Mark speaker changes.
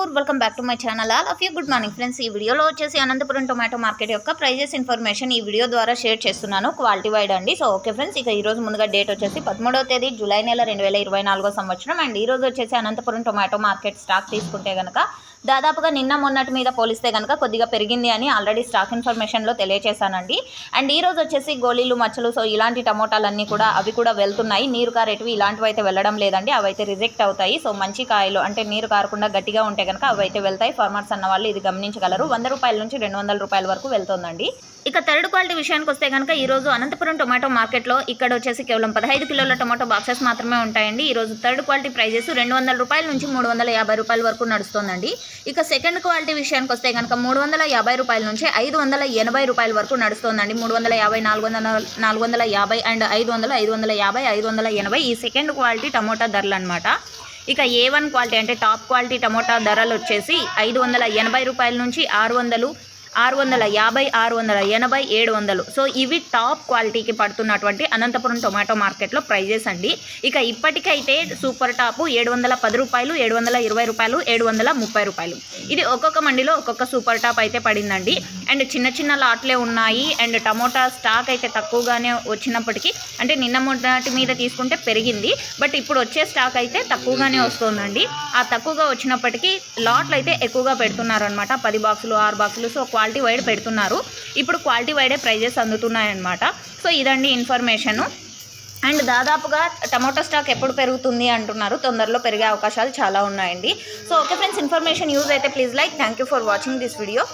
Speaker 1: Kapoor welcome back to my channel all of you good morning friends ఈ వీడియోలో వచ్చేసి Anantapuram tomato market యొక్క prices information ఈ video ద్వారా షేర్ చేస్తున్నాను. క్వాలిటీ వైడ్ అండి. సో ఓకే ఫ్రెండ్స్ ఇక ఈ రోజు ముందుగా డేట్ వచ్చేసి పదమూడవ తేదీ జూలై నెల రెండు వేల ఇరవై నాలుగో సంవత్సరం అండ్. ఈ రోజు వచ్చేసి అనంతపురం టొమాటో మార్కెట్ స్టాక్ తీసుకుంటే కనుక దాదాపుగా నిన్న మొన్నటి మీద పోలిస్తే కనుక కొద్దిగా పెరిగింది అని ఆల్రెడీ స్టాక్ ఇన్ఫర్మేషన్లో తెలియజేశానండి అండ్ ఈ రోజు వచ్చేసి గోళీలు మచ్చలు సో ఇలాంటి టమోటాలన్నీ కూడా అవి కూడా వెళ్తున్నాయి. నీరు కారేటివి ఇలాంటివి అయితే వెళ్ళడం లేదండి. అవి అయితే రిజెక్ట్ అవుతాయి. సో మంచి కాయలు అంటే నీరు కారకుండా గట్టిగా ఉంటాయి కనుక అవి అయితే వెళ్తాయి. ఫార్మర్స్ అన్న వాళ్ళు ఇది గమనించగలరు. వంద రూపాయల నుంచి రెండు వందల రూపాయల వరకు వెళ్తుందండి. ఇక థర్డ్ క్వాలిటీ విషయానికి వస్తే కనుక ఈరోజు అనంతపురం టొమాటో మార్కెట్లో ఇక్కడ వచ్చేసి కేవలం పదహైదు కిలోల టొమాటో బాక్సెస్ మాత్రమే ఉంటాయండి. ఈ రోజు థర్డ్ క్వాలిటీ ప్రైజెస్ రెండు వందల రూపాయల నుంచి మూడు వందల యాభై రూపాయల వరకు నడుస్తుందండి. ఇక సెకండ్ క్వాలిటీ విషయానికి వస్తే కనుక మూడు వందల యాభై రూపాయల నుంచి ఐదు వందల ఎనభై రూపాయల వరకు నడుస్తుందండి. మూడు వందల యాభై నాలుగు వందల నాలుగు వందల యాభై అండ్ ఐదు వందల ఐదు వందల యాభై ఐదు వందల ఎనభై ఈ సెకండ్ క్వాలిటీ టమోటా ధరలు అనమాట ఇక ఏ వన్ క్వాలిటీ అంటే టాప్ క్వాలిటీ టమోటా ధరలు వచ్చేసి ఐదు వందల ఎనభై రూపాయల నుంచి ఆరు వందలు ఆరు వందల యాభై ఆరు వందల ఎనభై ఏడు వందలు. సో ఇవి టాప్ క్వాలిటీకి పడుతున్నటువంటి అనంతపురం టొమాటో మార్కెట్లో ప్రైజెస్ అండి. ఇక ఇప్పటికైతే సూపర్ టాప్ ఏడు వందల పది రూపాయలు ఏడు వందల ఇరవై రూపాయలు ఏడు వందల ముప్పై రూపాయలు. ఇది ఒక్కొక్క మండిలో ఒక్కొక్క సూపర్ టాప్ అయితే పడిందండి. అండ్ చిన్న చిన్న లాట్లే ఉన్నాయి. అండ్ టమోటా స్టాక్ అయితే తక్కువగానే వచ్చినప్పటికీ అంటే నిన్న మొన్నటి మీద తీసుకుంటే పెరిగింది. బట్ ఇప్పుడు వచ్చే స్టాక్ అయితే తక్కువగానే వస్తుందండి. ఆ తక్కువగా వచ్చినప్పటికీ లాట్లు అయితే ఎక్కువగా పెడుతున్నారు అనమాట పది బాక్సులు ఆరు బాక్సులు సో క్వాలిటీ వైడ్ పెడుతున్నారు. ఇప్పుడు క్వాలిటీ వైడే ప్రైజెస్ అందుతున్నాయన్నమాట. సో ఇదండి ఇన్ఫర్మేషను. అండ్ దాదాపుగా టమాటో స్టాక్ ఎప్పుడు పెరుగుతుంది అంటున్నారు. తొందరలో పెరిగే అవకాశాలు చాలా ఉన్నాయండి. So okay friends information use అయితే please like. Thank you for watching this video.